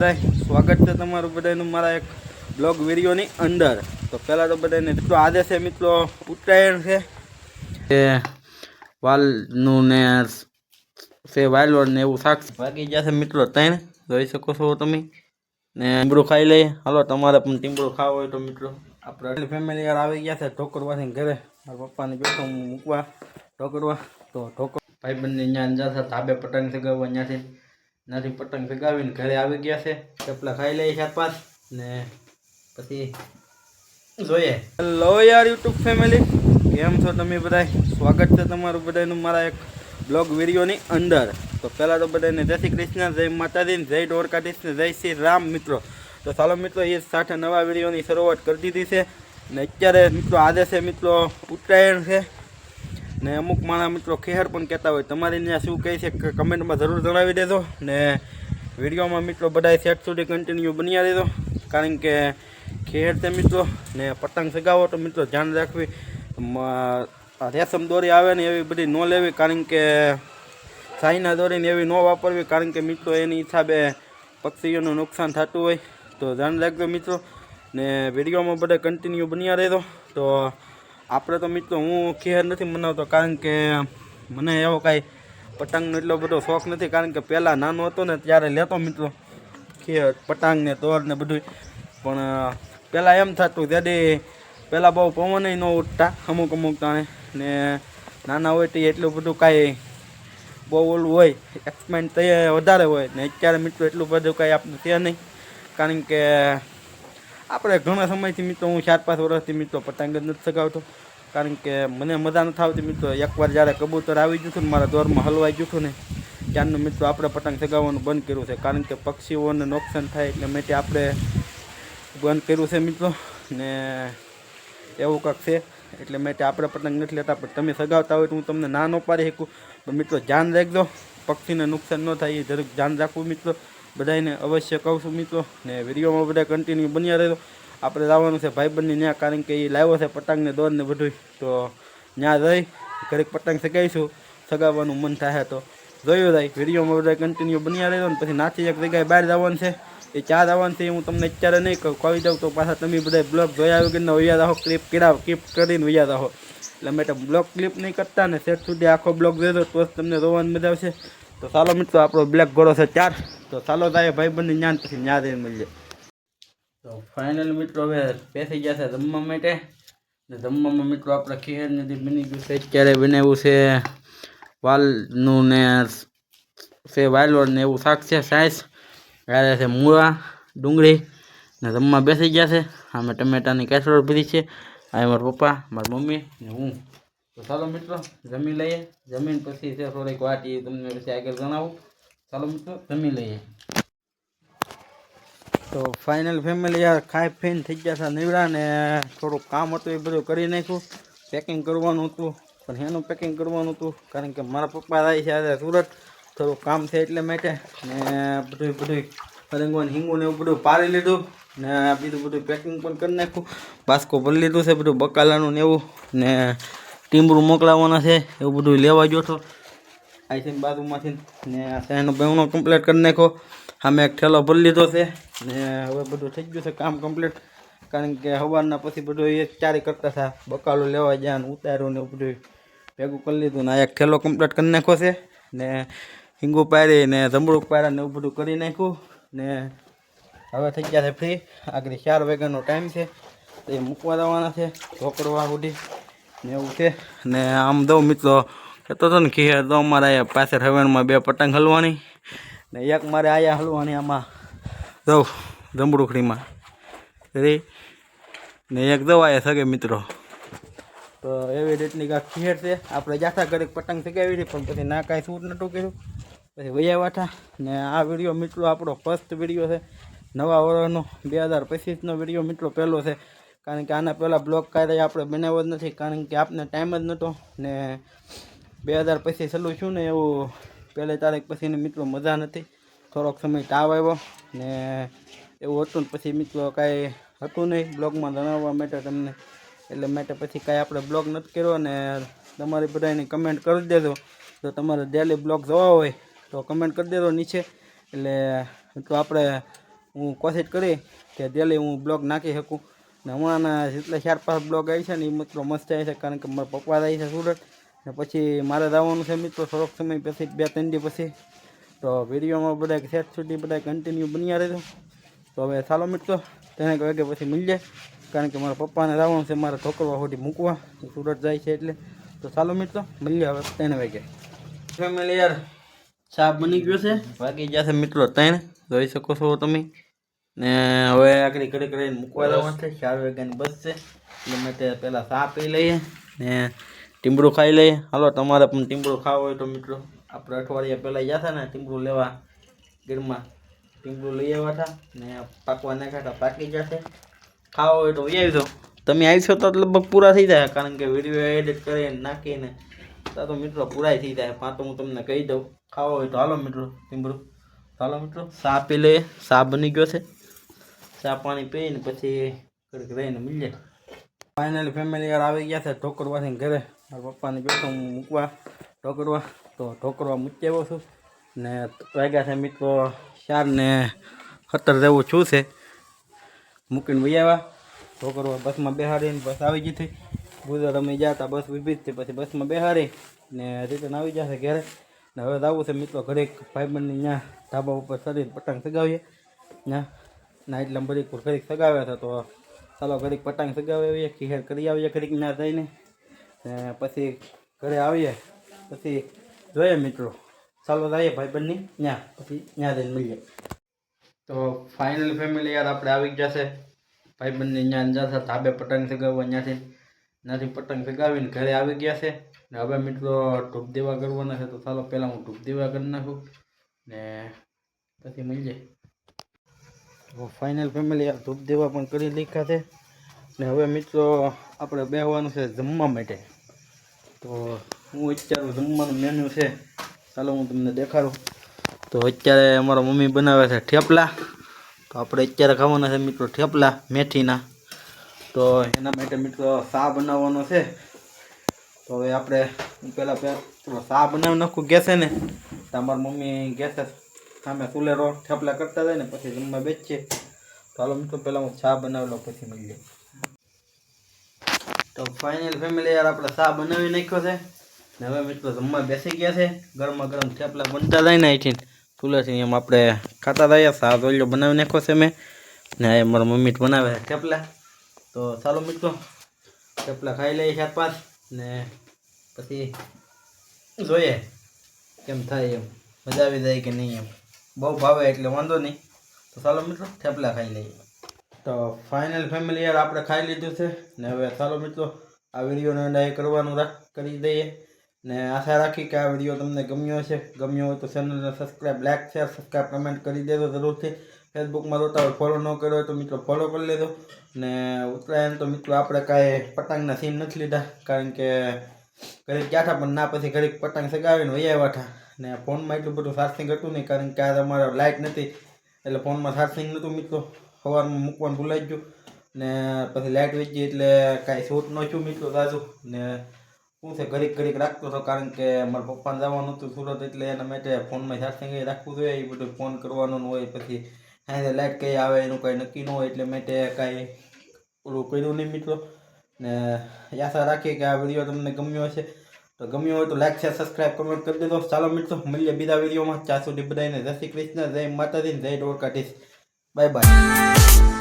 સ્વાગત છે તમારું બધાનું મારા એક બ્લોગ વિડીયોની અંદર. તો પહેલાં તો બધાને મિત્રો આજે છે મિત્રો ઉત્તરાયણ છે. એ વાલનું ને છે વાયલોર ને એવું શાક ભાગી ગયા છે મિત્રો ત્રણ. જોઈ શકો છો તમે. ને ટીમડું ખાઈ લઈએ. હાલો, તમારે પણ ટીમડું ખાવ હોય તો મિત્રો આપણે ફેમિલી યાર આવી ગયા છે. ઠોકરવાથી ઘરે. મારા પપ્પાને બેઠો મૂકવા ઠોકરવા. તો ઠોકર ભાઈબંધને ત્યાં જતા ધાબે પતંગ સગાવવા ત્યાંથી ત્યાંથી પતંગ ભેગાવીને ઘરે આવી ગયા છે, ચપલા ખાઈ લઈએ ચાર પાંચ ને પછી જોઈએ. હેલો યાર યુટ્યુબ ફેમિલી કેમ છો તમે બધા સ્વાગત છે તમારું બધાનું મારા એક બ્લોગ વિડીયોની અંદર. તો પહેલાં તો બધાને જય શ્રી કૃષ્ણ, જય માતાજી જય દ્વારકાધીશ ને જય શ્રી રામ મિત્રો. તો ચાલો મિત્રો એ સાથે નવા વિડીયોની શરૂઆત કરી દીધી છે. ને અત્યારે મિત્રો આજે છે મિત્રો ઉત્તરાયણ છે. ને અમુક માણા મિત્રો ખેહર પણ કહેતા હોય. તમારી ત્યાં શું કહે છે કમેન્ટમાં જરૂર જણાવી દેજો ને વિડીયોમાં મિત્રો બધા સેટ સુધી કન્ટિન્યુ બન્યા દેજો કારણ કે ખેર છે મિત્રો ને પતંગ સગાવો તો મિત્રો ધ્યાન રાખવી. રેશમ દોરી આવે ને એવી બધી ન લેવી કારણ કે સાઈના દોરીને એવી ન વાપરવી કારણ કે મિત્રો એની હિસાબે પક્ષીઓનું નુકસાન થતું હોય. તો ધ્યાન રાખજો મિત્રો ને વિડીયોમાં બધા કન્ટિન્યુ બન્યા રહેજો. તો આપણે તો મિત્રો હું ખેર નથી મનાવતો, કારણ કે મને એવો કાંઈ પતંગનો એટલો બધો શોખ નથી, કારણ કે પહેલાં નાનો હતો ને ત્યારે લેતો મિત્રો ખેર, પતંગ ને તોર ને બધું પણ પહેલાં એમ થતું ત્યારે પહેલાં બહુ પવન ન ઉઠતા અમુક અમુક તાણે. ને નાના હોય તો એટલું બધું કાંઈ બહુ ઓલું હોય એક્સપેન્ટ વધારે હોય. ને અત્યારે મિત્રો એટલું બધું કાંઈ આપણું છે નહીં, કારણ કે આપણે ઘણા સમયથી મિત્રો, હું ચાર પાંચ વર્ષથી મિત્રો પતંગ જ નથી સગાવતો કારણ કે મને મજા નથી આવતી મિત્રો. એકવાર જ્યારે કબૂતર આવી હતું ને મારા દોરમાં હલવાઈ ગયું ને, ત્યારનું મિત્રો આપણે પતંગ સગાવવાનું બંધ કર્યું છે. કારણ કે પક્ષીઓને નુકસાન થાય એટલે માટે આપણે બંધ કર્યું છે મિત્રો. ને એવું કાંક છે. એટલે માટે આપણે પતંગ નથી લેતા. પણ તમે સગાવતા હોય તો હું તમને ના ન પાડી શકું. પણ મિત્રો ધ્યાન રાખજો. પક્ષીને નુકસાન ન થાય એ જરૂર ધ્યાન રાખવું મિત્રો. બધાને અવશ્ય કહું છું મિત્રો, ને વિડીયોમાં બધા કન્ટિન્યુ બન્યા રહેજો. આપણે લાવવાનું છે ભાઈબંધની ત્યાં કારણ કે એ લાવ્યો છે પતંગને દોરને બધું તો ત્યાં રહી ઘરેક પતંગ સગાવીશું. સગાવવાનું મન થાય તો. જોયું જાય, વિડીયોમાં બધા કન્ટિન્યુ બન્યા રહેજો ને પછી નાથી એક જગ્યાએ બહાર જવાનું છે. એ ચાર આવવાનું છે હું તમને અત્યારે નહીં કહું. કહી દઉં તો પાછા તમે બધા બ્લોગ જોયા વગરના વૈયા રહો ક્લિપ કર્યા ક્લિપ કરીને વૈયા રહો. એટલે મેં તો બ્લોગ ક્લિપ નહીં કરતા ને સેટ સુધી આખો બ્લોગ જોયો તો તમને જોવાની મજા આવશે. તો ચાલો મિત્રો, આપણો બ્લેક ઘોડો છે ચાર. તો ચાલો તારે ભાઈ બંને જ્ઞાન પછી ન્યા જઈને મળીએ. તો ફાઇનલ મિત્રો, હવે બેસી ગયા છે જમવા માટે. ને જમવામાં મિત્રો, આપણે ખીર નથી બની ગયું છે. અત્યારે બનાવ્યું છે વાલનું ને છે વાયલોર ને એવું શાક છે સાઈઝ ગાળે છે મૂળા, ડુંગળી. ને જમવા બેસી ગયા છે. આમે ટમેટાની કેસરોળ પીધી છે. આ મારા પપ્પા, મારી મમ્મી ને હું. તો ચાલો મિત્રો, જમી લઈએ. જમીન પછી છે થોડીક વાત એ તમને પછી આગળ જણાવું. ચાલો મિત્રો, જમી લઈએ. તો ફાઇનલ ફેમિલી યાર ખાઈ ફીન થઈ ગયા હતા નીવડા ને થોડુંક કામ હતું એ બધું કરી નાખ્યું. પેકિંગ કરવાનું હતું, પણ એનું પેકિંગ કરવાનું હતું? કારણ કે મારા પપ્પા થાય છે આજે સુરત. થોડું કામ છે એટલે માટે ને બધું બધું રંગવાન હિંગું ને એવું બધું પાડી લીધું ને બીજું બધું પેકિંગ પણ કરી નાખ્યું. બાસ્કો ભરી લીધું છે, બધું બકાલાનું ને એવું ને ટીમરું મોકલાવવાના છે, એવું બધું લેવા ગયો હતો આઈથી બાજુમાંથી ને એનો બેવનો કમ્પ્લીટ કરી નાખ્યો. અમે એક ઠેલો ભરી લીધો છે ને હવે બધું થઈ ગયું છે, કામ કમ્પ્લીટ કારણ કે સવારના પછી બધું એ ચારે કરતા હતા. બકાલો લેવા ને ઉતાર્યું ને બધું ભેગું કરી લીધું ને આ એક ઠેલો કમ્પ્લીટ કરી નાખ્યો છે ને હિંગુ પારી ને જમરૂક પાર્યા ને એવું બધું કરી નાખ્યું ને હવે થઈ ગયા છે ફ્રી આગળ ચાર વાગ્યાનો ટાઈમ છે, તો એ મૂકવા જવાના છે ઢોકરવા સુધી. ને એવું છે ને આમ દઉં મિત્રો કહેતો હતો ને ખીર તો અમારે અહીંયા પાસે હવેણમાં બે પતંગ હલવાની. ને એક મારે આયા હલવાની, આમાં દઉં જમડુખડીમાં રે ને એક દઉં આયા સગે મિત્રો. તો એવી રીતની કાંઈક ખીર છે. આપણે જાથા ઘરે પતંગ ચગાવી હતી, પણ પછી ના કાંઈ શૂટ નહોતું કર્યું. પછી વૈયા વાઠા ને આ વીડિયો મિત્રો આપણો ફર્સ્ટ વીડિયો છે. નવા વર્ષનો, બે હજાર પચીસનો વીડિયો મિત્રો પહેલો છે. કારણ કે આના પહેલાં બ્લોગ કાર્ય આપણે બનાવ્યો જ નથી, કારણ કે આપને ટાઈમ જ નહોતો. ને બે હજાર પછી છેલ્લું છું ને એવું પહેલી તારીખ પછી મિત્રો મજા નથી. થોડોક સમય તાવ આવ્યો ને એવું હતું ને પછી મિત્રો કાંઈ હતું નહીં. બ્લોગમાં જણાવવા માટે તમને, એટલે માટે પછી કાંઈ આપણે બ્લોગ નથી કર્યો ને તમારી બધાની કમેન્ટ કરી દેજો. જો તમારે ડેલી બ્લોગ જોવા હોય તો કમેન્ટ કરી દેજો નીચે. એટલે તો આપણે હું કોશિશ કરી કે ડેલી હું બ્લોગ નાખી શકું. હમણાંના જેટલા ચાર પાંચ બ્લોગ આવી છે ને એ મિત્રો મસ્ત આવે છે, કારણ કે મારા પપ્પા જાય છે સુરત. ને પછી મારે જવાનું છે મિત્રો થોડોક સમય પછી, બે ત્રણ દી પછી. તો વિડીયોમાં બધા સેટ સુધી બધા કન્ટિન્યુ બન્યા રહેજો. તો હવે ચાલો મિત્રો, તેને વાગે પછી મળીએ. કારણ કે મારા પપ્પાને જવાનું છે, મારે ઢોકરવા સુધી મૂકવા. સુરત જાય છે એટલે. તો ચાલો મિત્રો, મળીએ હવે ત્રણ વાગે. ફેમિલી યાર, ચા બની ગયો છે? વાગી જશે મિત્રો ત્રણ. જોઈ શકો છો તમે. ને હવે આગળ ઘડી કરીને મૂકવા જવાનું છે ચાર વાગ્યાની બસ છે. એટલે માટે પહેલાં ચા પી લઈએ ને ટીમડું ખાઈ લઈએ. હાલો તમારે પણ ટીમડું ખાવું હોય તો મિત્રો. આપણે અઠવાડિયા પહેલાં જતા ને ટીમડું લેવા ગીરમાં ટીમડું લઈ આવ્યા હતા ને પાકવા નાખ્યા હતા પાકી જશે ખાવા હોય તો આવી દો. તમે આવશો તો લગભગ પૂરા થઈ જાય કારણ કે વીડિયો એડિટ કરીને નાખીને તો તો મિત્રો પૂરા થઈ જાય. પાંચ તો હું તમને કહી દઉં. ખાવા હોય તો હાલો મિત્રો ટીમડું હાલો મિત્રો સા પી લઈએ. સા બની ગયો છે. ચા પાણી પીને પછી ઘડીક રહીને મળીએ. ફાઇનલી ફેમિલી યાર આવી ગયા છે ઠોકરવાથી ઘરે. મારા પપ્પાને બેઠો હું મૂકવા ઠોકરવા તો ઠોકરવા મૂકી આવ્યો છું. ને વાગ્યા છે મિત્રો ચાર ને ખતર જેવું છું છે. મૂકીને વહી આવ્યા. ઠોકરવા બસમાં બેહાડીને બસ આવી ગઈ હતી. ગુજરાત અમે હતા, બસ ઊભી જ પછી બસમાં બેહાડી ને રિટર્ન આવી જશે ઘરે. ને હવે આવું છે મિત્રો ઘરે ભાઈબંધની ત્યાં ધાબા ઉપર શરીર પતંગ સગાવીએ ત્યાં નાઇટ એટલે બધી ઘડીક સગાવ્યા હતા, તો ચાલો ઘડીક પટાંગ સગાવી આવીએ ખીહેર કરી આવીએ, ઘડીક ને પછી ઘરે આવીએ, પછી જોઈએ મિત્રો. ચાલો જઈએ ભાઈબંધની ત્યાં પછી ત્યાં જઈને મળીએ. તો ફાઇનલ ફેમિલી યાર આપણે આવી જશે ભાઈબંધની ત્યાં જશે ધાબે પતંગ સગાવવા ત્યાંથી ત્યાંથી પતંગ સગાવીને ઘરે આવી ગયા છે. ને હવે મિત્રો ધૂપ દેવા કરવાના છે, તો ચાલો પહેલાં હું ધૂપ દેવા કરી નાખું, ને પછી મળીએ. તો ફાઇનલ ફેમિલી યાર ધૂપ દેવા પણ કરી લીધા છે. ને હવે મિત્રો આપણે બેહવાનું છે જમવા માટે. તો હું અત્યારે જમવાનું મેન્યુ છે. ચાલો હું તમને દેખાડું. તો અત્યારે અમારા મમ્મી બનાવે છે થેપલા. તો આપણે અત્યારે ખાવાના છે મિત્રો થેપલા, મેથીના. તો એના માટે મિત્રો શા બનાવવાનો છે? તો હવે આપણે પહેલાં પેલો શા બનાવી નાખું ગેસે ને. તો અમારી મમ્મી ગેસે સામે ચૂલેરો થેપલા કરતા જાય ને પછી જમવા બેસીએ. તો હાલો મિત્રો, પહેલાં હું ચા બનાવેલો, પછી મળીએ તો ફાઇનલ ફેમિલી યાર આપણે ચા બનાવી નાખ્યો છે. ને હવે મિત્રો જમવા બેસી ગયા છે. ગરમા ગરમ થેપલા બનતા જાય ને અહીંથી. ચૂલેથી એમ આપણે ખાતા રહ્યા ચા જોઈ બનાવી નાખ્યો છે મેં. ને એ મારા મમ્મી બનાવે છે થેપલા. તો ચાલો મિત્રો, થેપલા ખાઈ લઈએ ચાર પાંચ. ને પછી જોઈએ કેમ થાય એમ. મજા આવી જાય કે નહીં એમ. બહુ ભાવે એટલે વાંધો નહીં. તો ચાલો મિત્રો, થેપલા ખાઈ લઈએ. તો ફાઇનલ ફેમિલી યાર આપણે ખાઈ લીધું છે. ને હવે ચાલો મિત્રો, આ વિડીયોને ડાય કરવાનું રાખ, કરી દઈએ. ને આશા રાખી કે આ વીડિયો તમને ગમ્યો હશે. ગમ્યો હોય તો ચેનલને subscribe like share subscribe comment કરી દેજો જરૂરથી. ફેસબુકમાં જોતા હોય ફોલો ન કર્યો હોય તો મિત્રો ફોલો કરી લેજો. ને ઉત્તરાયણ તો મિત્રો આપણે કાંઈ પતંગના સીન નથી લીધા. કારણ કે ઘરે ગયા હતા પણ ના, પછી ઘરે પતંગ સગાવીને વૈયા આવ્યા ને ફોનમાં એટલું બધું ચાર્જિંગ હતું નહીં, કારણ કે આ અમારે લાઇટ નથી. એટલે ફોનમાં ચાર્જિંગ નહોતું મિત્રો. સવારમાં મૂકવાનું ભૂલાઈ ગયું. ને પછી લાઇટ વેચી એટલે કાંઈ શોટ ન થયું મિત્રો તાજું ને શું છે, ઘડીક ઘડીક રાખતો હતો કારણ કે મારા પપ્પાને જવાનું હતું સુરત એટલે એના માટે ફોનમાં ચાર્જિંગ રાખવું જોઈએ. એ બધું ફોન કરવાનું હોય, પછી હા લાઇટ કઈ આવે એનું કાંઈ નક્કી ન હોય એટલે માટે કાંઈ ઓલું કર્યું નહીં મિત્રો. ને આશા રાખીએ કે આ વીડિયો તમને ગમ્યો હશે. તો ગમ્યું હોય તો લાઈક શેર સબસ્ક્રાઈબ કમેન્ટ કરી દેજો. ચાલો મિત્રો, મળીએ બીજા વિડીયોમાં ચાસુ સુધી બધાને જય શ્રી કૃષ્ણ, જય માતાજી, જય કાઢીશ બાય બાય